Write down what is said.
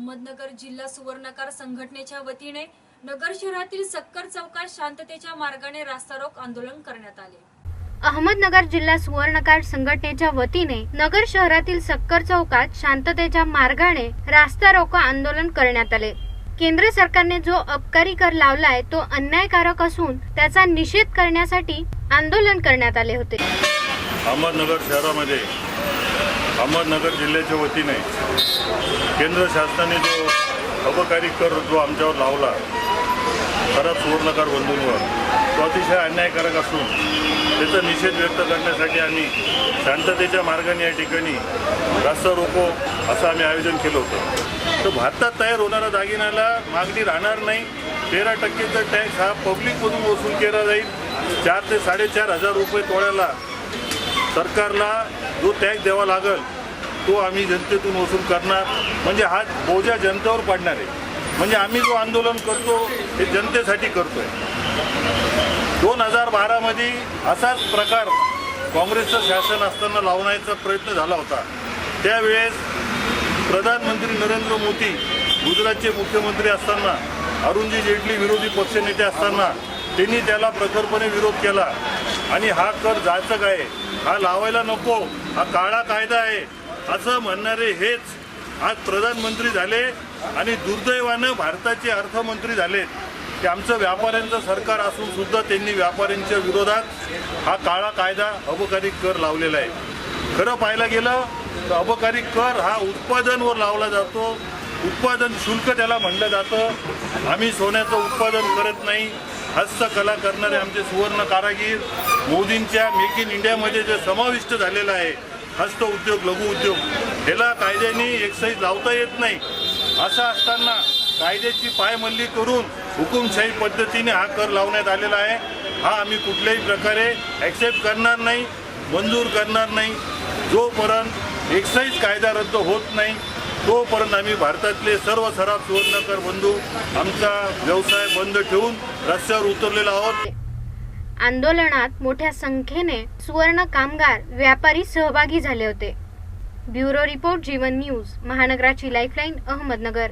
अहमदनगर जिल्हा सुवर्णकार संघटनेच्या वतीने नगर शहरातील सक्कर चौकात शांततेच्या मार्गाने रास्तारोक आंदोलन करण्यात आले. अहमदनगर जिल्हा सुवर्णकार संघटनेच्या वतीने नगर शहरातील सक्कर चौकात शांततेच्या मार्गाने रास्ता रोको आंदोलन करण्यात आले. केंद्र सरकारने जो अबकारी कर लावलाय तो अन्यायकारक असून त्याचा निषेध करण्यासाठी आंदोलन करण्यात आले होते. अहमदनगर शहरामध्ये अहमदनगर जिल्ह्याच्या वतीने केंद्र शासनाने जो अबकारी कर जो आमच्यावर लावला खरा सुवर्णकार बंधूंवर तो अतिशय अन्यायकारक असून त्याचा निषेध व्यक्त करण्यासाठी आम्ही शांततेच्या मार्गाने या ठिकाणी रास्ता रोको असं आम्ही आयोजन केलं होतं. तर भारतात तयार होणाऱ्या दागिन्याला मागणी राहणार नाही. तेरा टक्केचा टॅक्स हा पब्लिकमधून वसूल केला जाईल. चार ते साडेचार हजार रुपये तोळ्याला सरकारला जो टॅक्स द्यावा लागेल तो आम्ही जनतेतून वसूल करणार. म्हणजे हा बोजा जनतेवर पडणार आहे. म्हणजे आम्ही जो आंदोलन करतो हे जनतेसाठी करतोय. दोन हजार बारामध्ये असाच प्रकार काँग्रेसचं शासन असताना लावण्याचा प्रयत्न झाला होता. त्यावेळेस प्रधानमंत्री नरेंद्र मोदी गुजरातचे मुख्यमंत्री असताना अरुणजी जेटली विरोधी पक्षनेते असताना त्यांनी त्याला प्रखरपणे विरोध केला. आणि हा कर जायचं काय हा लावायला नको. हा काळा कायदा आहे. असं म्हणणारे हेच आज प्रधानमंत्री झाले आणि दुर्दैवानं भारताचे अर्थमंत्री झाले की आमचं व्यापाऱ्यांचं सरकार असून सुद्धा त्यांनी व्यापाऱ्यांच्या विरोधात हा काळा कायदा अबकारी कर लावलेला आहे. खरं पाहायला गेलं तर अबकारी कर हा उत्पादनवर लावला जातो. उत्पादन शुल्क त्याला म्हणलं जातं. आम्ही सोन्याचं उत्पादन करत नाही. हस्तकला करणारे आमचे सुवर्ण कारागीर मोदींच्या मेक इन इंडियामध्ये जे समाविष्ट झालेलं आहे हस्त उद्योग लघु उद्योग ह्याला कायद्याने एक्साईज लावता येत नाही. असं असताना कायद्याची पायमल्ली करून हुकुमशाही पद्धतीने हा कर लावण्यात आलेला आहे. हा आम्ही कुठल्याही प्रकारे ॲक्सेप्ट करणार नाही मंजूर करणार नाही. जोपर्यंत एक्साईज कायदा रद्द होत नाही तोपर्यंत आम्ही भारतातले सर्व सराफ सुवर्णकर बंधू आमचा व्यवसाय बंद ठेवून रस्त्यावर उतरलेला आहोत. आंदोलनात मोठ्या संख्येने सुवर्ण कामगार व्यापारी सहभागी झाले होते. ब्युरो रिपोर्ट जीवन न्यूज महानगराची लाईफलाईन अहमदनगर.